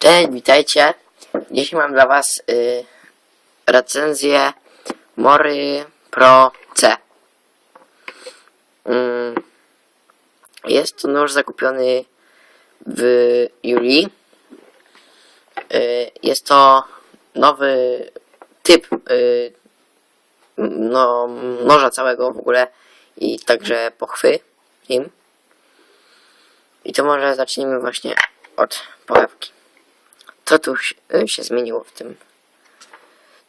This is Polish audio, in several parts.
Cześć, witajcie. Dzisiaj mam dla Was y, recenzję Mory Pro C. Mm, jest to nóż zakupiony w Julii. Y, jest to nowy typ y, no, noża całego w ogóle i także pochwy nim. I to może zacznijmy właśnie od pochewki. Co tu się, y, się zmieniło w tym?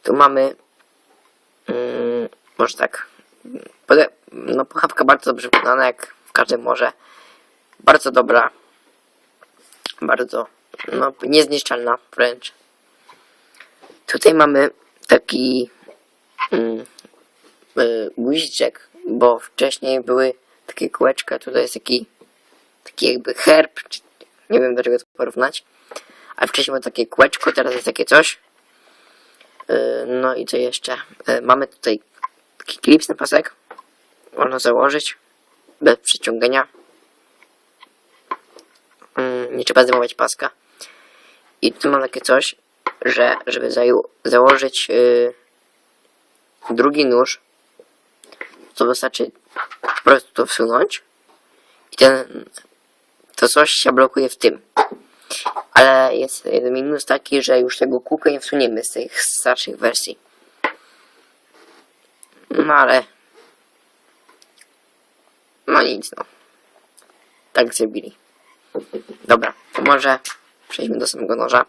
Tu mamy, mm, może tak, no pochewka bardzo dobrze wykonana, jak w każdym morze. Bardzo dobra, bardzo, no niezniszczalna wręcz. Tutaj mamy taki mm, y, guziczek, bo wcześniej były takie kółeczka, tutaj jest taki taki jakby herb, nie wiem do czego to porównać. A wcześniej było takie kółeczko, teraz jest takie coś. Yy, No i co jeszcze? Yy, Mamy tutaj taki klips na pasek. Można założyć bez przeciągania. Yy, Nie trzeba zdejmować paska. I tu mam takie coś, że żeby założyć yy, drugi nóż, to wystarczy po prostu to wsunąć i ten to coś się blokuje w tym. Ale jest jeden minus taki, że już tego kółka nie wsuniemy z tych starszych wersji. No ale... No nic no. Tak zrobili. Dobra, to może przejdźmy do samego noża.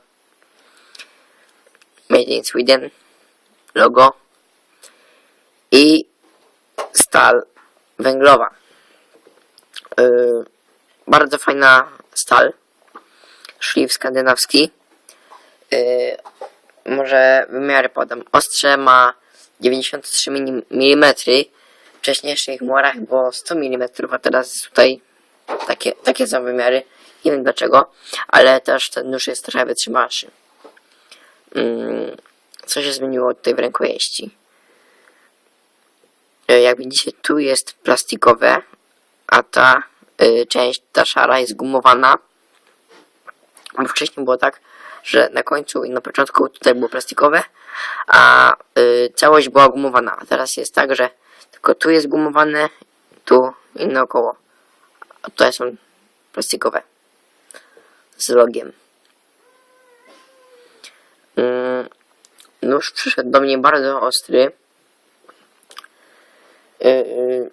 Made in Sweden. Logo. I stal węglowa. Yy, bardzo fajna stal. Szlif skandynawski. Yy, może wymiary podam. Ostrze ma 93 mm. W wcześniejszych morach było 100 mm, a teraz tutaj takie, takie są wymiary. Nie wiem dlaczego, ale też ten nóż jest trochę wytrzymalszy. Yy, co się zmieniło tutaj w rękojeści? Yy, jak widzicie, tu jest plastikowe, a ta y, część, ta szara jest gumowana. Bo wcześniej było tak, że na końcu i na początku tutaj było plastikowe, a y, całość była gumowana. A teraz jest tak, że tylko tu jest gumowane, tu i naokoło. A tutaj są plastikowe. Z logiem. Mm, nóż przyszedł do mnie bardzo ostry. Y, y,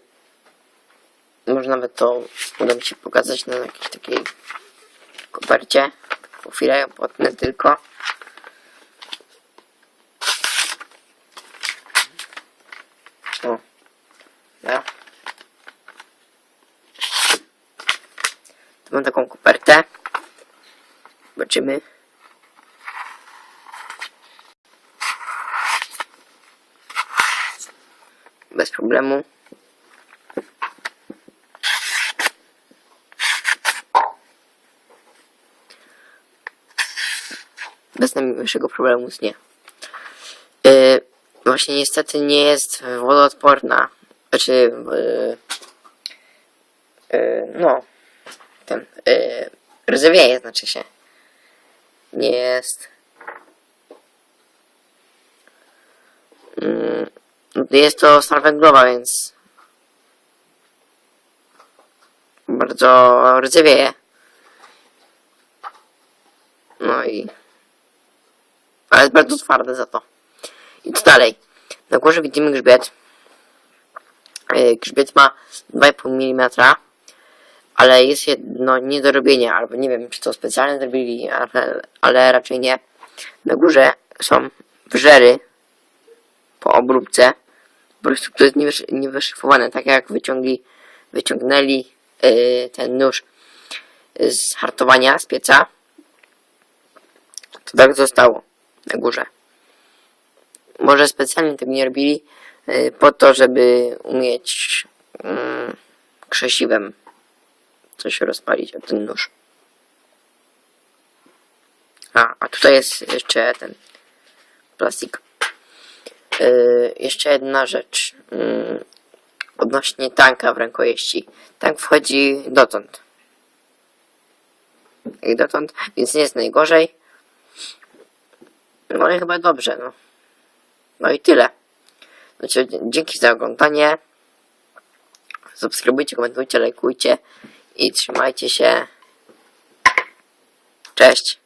może nawet to uda mi się pokazać na jakiejś takiej kopercie. Po chwilę ją potnę tylko. O. Ja. Tu mam taką kopertę. Zobaczymy. Bez problemu. Bez najmniejszego problemu nie. Yy, właśnie niestety nie jest wodoodporna. Znaczy, yy, yy, no, ten, yy, rdzewieje znaczy się. Nie jest. Yy, jest to stal węglowa, więc bardzo rdzewieje. No i ale jest bardzo twarde za to. I co dalej? Na górze widzimy grzbiet. Yy, Grzbiet ma 2,5 mm, ale jest jedno niedorobienie, albo nie wiem, czy to specjalnie zrobili, ale, ale raczej nie. Na górze są wrzery po obróbce. Po prostu to jest niewysz- niewyszyfrowane, tak jak wyciągli, wyciągnęli yy, ten nóż z hartowania, z pieca. To tak zostało na górze. Może specjalnie tego nie robili y, po to, żeby umieć mm, krzesiwem coś rozpalić o ten nóż. A, a tutaj jest jeszcze ten plastik. Y, jeszcze jedna rzecz. y, odnośnie tanka w rękojeści. Tank wchodzi dotąd. Jak dotąd, więc nie jest najgorzej. No i chyba dobrze, no. No i tyle. Znaczy, dzięki za oglądanie. Subskrybujcie, komentujcie, lajkujcie i trzymajcie się. Cześć.